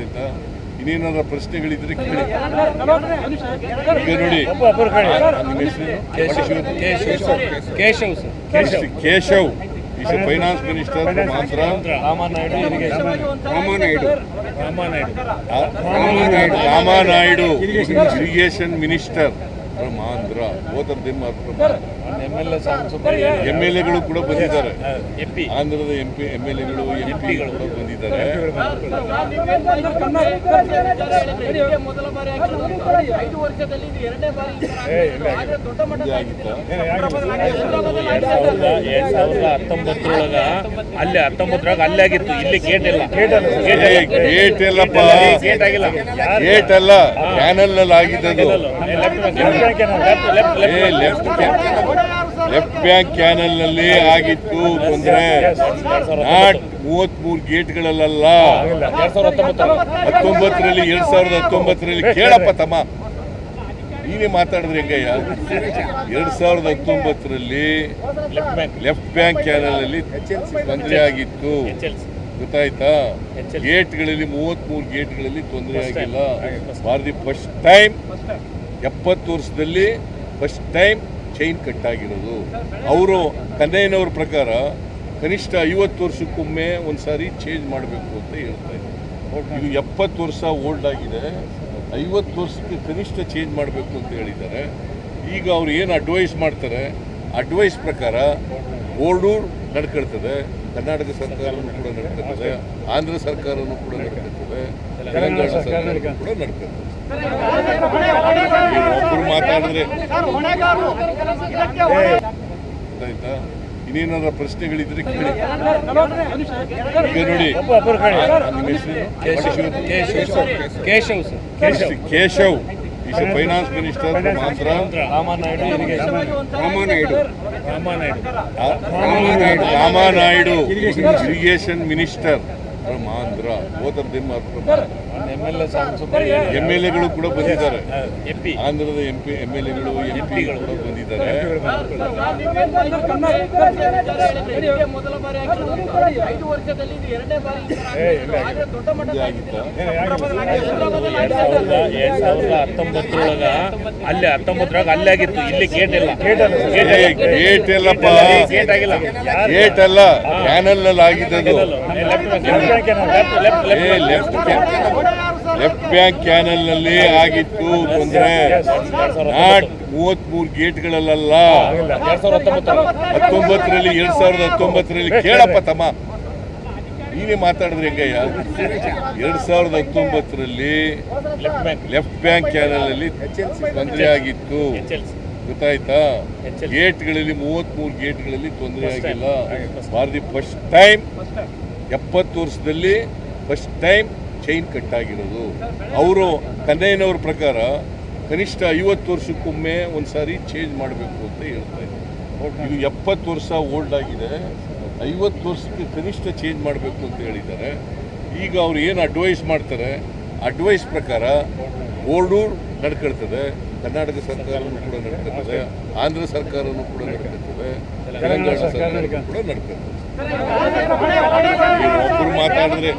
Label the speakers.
Speaker 1: ಗೊತ್ತಾಯ್ತಾ ಇನ್ನೇನಾದ್ರೂ ಪ್ರಶ್ನೆಗಳಿದ್ರೆ ಕೇಳಿ. ಈಗ ನೋಡಿ?
Speaker 2: Keshav sir.
Speaker 1: Keshav Keshav. Is finance minister ಮಾತ್ರ.
Speaker 2: Ramanaidu irrigation
Speaker 1: Ramanaidu
Speaker 2: Ramanaidu
Speaker 1: irrigation minister from Andhra ದಿಮ್
Speaker 2: M L A
Speaker 1: ಎಗಳು ಕೂಡ ಬಂದಿದ್ದಾರೆ.
Speaker 2: ಎಂ
Speaker 1: ಆಂಧ್ರದ ಎಂ ಪಿ ಎಂ ಎಲ್ ಎಗಳು ಎಂ ಪಿಗಳು. ಕೂಡ ಬಂದಿದ್ದಾರೆ.
Speaker 3: ಮೊದಲ ಬಾರಿ. ಐದು ವರ್ಷದಲ್ಲಿ ಇದು ಎರಡನೇ ಬಾರಿ ಆದ್ರೆ ದೊಡ್ಡ ಮಟ್ಟದ?
Speaker 2: ಎರಡ್ ಸಾವಿರದ ಹತ್ತೊಂಬತ್ತರೊಳಗ ಅಲ್ಲಿ ಹತ್ತೊಂಬತ್ತರಾಗ ಅಲ್ಲೇ ಆಗಿತ್ತು ಇಲ್ಲಿ ಗೇಟ್ ಇಲ್ಲ
Speaker 1: ಗೇಟ್ ಇಲ್ಲಪ್ಪ
Speaker 2: ಗೇಟ್ ಆಗಿಲ್ಲ
Speaker 1: ಗೇಟ್ ಅಲ್ಲ ಕ್ಯಾನಲ್ ಏ ಲೆಫ್ಟ್ ಲೆಫ್ಟ್ ಬ್ಯಾಂಕ್ ಕ್ಯಾನಲ್ನಲ್ಲಿ ಆಗಿತ್ತು ತೊಂದರೆ ನಾಟ್ ಮೂರು ಗೇಟ್ಗಳಲ್ಲ ಹತ್ತೊಂಬತ್ತರಲ್ಲಿ ಎರಡ್ ಸಾವಿರದ ಹತ್ತೊಂಬತ್ತರಲ್ಲಿ. ಕೇಳಪ್ಪ ತಮ್ಮ. ನೀನೇ ಮಾತಾಡಿದ್ರೆ ಹೆಂಗಯ್ಯ? ಎರಡ್ ಸಾವಿರದ ಹತ್ತೊಂಬತ್ತರಲ್ಲಿ
Speaker 2: left bank
Speaker 1: left bank canal ಅಲ್ಲಿ ತೊಂದರೆ ಆಗಿತ್ತು. ಗೊತ್ತಾಯ್ತಾ?
Speaker 2: ಗೇಟ್ಗಳಲ್ಲಿ
Speaker 1: ಗೇಟ್ಗಳಲ್ಲಿ ಮೂವತ್ಮೂರು ಗೇಟ್ಗಳಲ್ಲಿ ತೊಂದರೆ ಆಗಿಲ್ಲ. ದಿ ಫಸ್ಟ್ ಟೈಮ್ ಎಪ್ಪತ್ತು ವರ್ಷದಲ್ಲಿ ಫಸ್ಟ್ ಟೈಮ್ ಚೈನ್ ಕಟ್ಟಾಗಿರೋದು ಅವರು ಕನ್ನಯ್ಯನವ್ರ ಪ್ರಕಾರ ಕನಿಷ್ಠ ಐವತ್ತು ವರ್ಷಕ್ಕೊಮ್ಮೆ ಒಂದ್ಸಾರಿ ಚೇಂಜ್ ಮಾಡಬೇಕು ಅಂತ ಹೇಳ್ತಾ ಇದ್ದಾರೆ ಇದು ಎಪ್ಪತ್ತು ವರ್ಷ ಓಲ್ಡ್ ಆಗಿದೆ. ಐವತ್ತು ವರ್ಷಕ್ಕೆ ಕನಿಷ್ಠ ಚೇಂಜ್ ಮಾಡಬೇಕು ಅಂತ ಹೇಳಿದ್ದಾರೆ. ಈಗ ಅವ್ರು ಏನು ಅಡ್ವೈಸ್ ಮಾಡ್ತಾರೆ? ಅಡ್ವೈಸ್ ಪ್ರಕಾರ ಬೋರ್ಡೂರ್ ನಡ್ಕೊಳ್ತದೆ. ಕರ್ನಾಟಕ ಸರ್ಕಾರನೂ ಕೂಡ ನಡ್ಕೊಳ್ತದೆ. ಆಂಧ್ರ ಸರ್ಕಾರನೂ ಕೂಡ ನಡ್ಕೊಳ್ತದೆ. ತೆಲಂಗಾಣ ಸರ್ಕಾರ ಕೂಡ ನಡ್ಕೊಳ್ತದೆ. ನೀವು ಆಯ್ತಾ ಇನ್ನೇನಾದ್ರೂ ಪ್ರಶ್ನೆಗಳಿದ್ರೆ ಕೇಳಿ. ಈಗ ನೋಡಿ?
Speaker 2: Keshav sir.
Speaker 1: Keshav is is finance minister ಮಾತ್ರ.
Speaker 2: Ramanaidu
Speaker 1: Ramanaidu.
Speaker 2: Ramanaidu.
Speaker 1: Ramanaidu. Irrigation minister of ದಿಮ್
Speaker 2: M
Speaker 1: L ಎಗಳು ಕೂಡ ಬಂದಿದ್ದಾರೆ. ಆಂಧ್ರದ ಎಂ ಪಿ ಎಂ ಎಲ್ ಎಗಳು ಎಂ ಪಿಗಳು ಕೂಡ ಬಂದಿದ್ದಾರೆ.
Speaker 3: ಐದು ವರ್ಷದಲ್ಲಿ ಇದು ಎರಡನೇ ಬಾರಿ ದೊಡ್ಡ?
Speaker 2: ಎರಡ್ ಸಾವಿರದ ಹತ್ತೊಂಬತ್ತರೊಳಗ ಅಲ್ಲಿ ಹತ್ತೊಂಬತ್ತರಾಗ ಅಲ್ಲೇ ಆಗಿತ್ತು ಇಲ್ಲಿ ಗೇಟ್ ಇಲ್ಲ
Speaker 1: ಗೇಟ್ ಇಲ್ಲಪ್ಪ
Speaker 2: ಗೇಟ್ ಆಗಿಲ್ಲ
Speaker 1: ಗೇಟ್ ಅಲ್ಲ ಕ್ಯಾನಲ್ನಲ್ಲಿ ಆಗಿದ್ದು ಲೆಫ್ಟ್ ಲೆಫ್ಟ್ ಲೆಫ್ಟ್ ಬ್ಯಾಂಕ್ ಕ್ಯಾನಲ್ನಲ್ಲಿ ಆಗಿತ್ತು ತೊಂದರೆ ನಾಟ್ ಮೂವತ್ ಮೂರು ಗೇಟ್ಗಳಲ್ಲ ಹತ್ತೊಂಬತ್ತರಲ್ಲಿ ಎರಡ್ ಸಾವಿರದ ಹತ್ತೊಂಬತ್ತರಲ್ಲಿ ಕೇಳಪ್ಪ ತಮ್ಮ. ನೀನೇ ಮಾತಾಡಿದ್ರೆ ಹೆಂಗಯ್ಯ? ಎರಡ್ ಸಾವಿರದ ಹತ್ತೊಂಬತ್ತರಲ್ಲಿ
Speaker 2: left bank
Speaker 1: left bank canal ಅಲ್ಲಿ ತೊಂದರೆ ಆಗಿತ್ತು. ಗೊತ್ತಾಯ್ತಾ. ಗೇಟ್ಗಳಲ್ಲಿ ಮೂವತ್ಮೂರು ಗೇಟ್ಗಳಲ್ಲಿ ತೊಂದರೆ ಆಗಿಲ್ಲ. ದಿ ಫಸ್ಟ್ ಟೈಮ್ ಎಪ್ಪತ್ತು ವರ್ಷದಲ್ಲಿ ಫಸ್ಟ್ ಟೈಮ್ ಚೈನ್ ಕಟ್ ಆಗಿರೋದು. ಅವರು ಕನ್ನಯ್ಯನವ್ರ ಪ್ರಕಾರ ಕನಿಷ್ಠ ಐವತ್ತು ವರ್ಷಕ್ಕೊಮ್ಮೆ ಒಂದ್ಸಾರಿ ಚೇಂಜ್ ಮಾಡಬೇಕು ಅಂತ ಹೇಳ್ತಾ ಇದ್ದಾರೆ ಇದು ಎಪ್ಪತ್ತು ವರ್ಷ ಓಲ್ಡ್ ಆಗಿದೆ. ಐವತ್ತು ವರ್ಷಕ್ಕೆ ಕನಿಷ್ಠ ಚೇಂಜ್ ಮಾಡಬೇಕು ಅಂತ ಹೇಳಿದ್ದಾರೆ. ಈಗ ಅವ್ರು ಏನು ಅಡ್ವೈಸ್ ಮಾಡ್ತಾರೆ? ಅಡ್ವೈಸ್ ಪ್ರಕಾರ ಬೋರ್ಡೂರ್ ನಡ್ಕೊಳ್ತದೆ. ಕರ್ನಾಟಕ ಸರ್ಕಾರವನ್ನು ಕೂಡ ನಡ್ಕೊಳ್ತದೆ ಆಂಧ್ರ ಸರ್ಕಾರವನ್ನು ಕೂಡ ನಡ್ಕೊಳ್ತದೆ ತೆಲಂಗಾಣ ಸರ್ಕಾರ ಕೂಡ ನಡ್ಕೊಳ್ತದೆ ಒಬ್ಬರು ಮಾತಾಡಿದ್ರೆ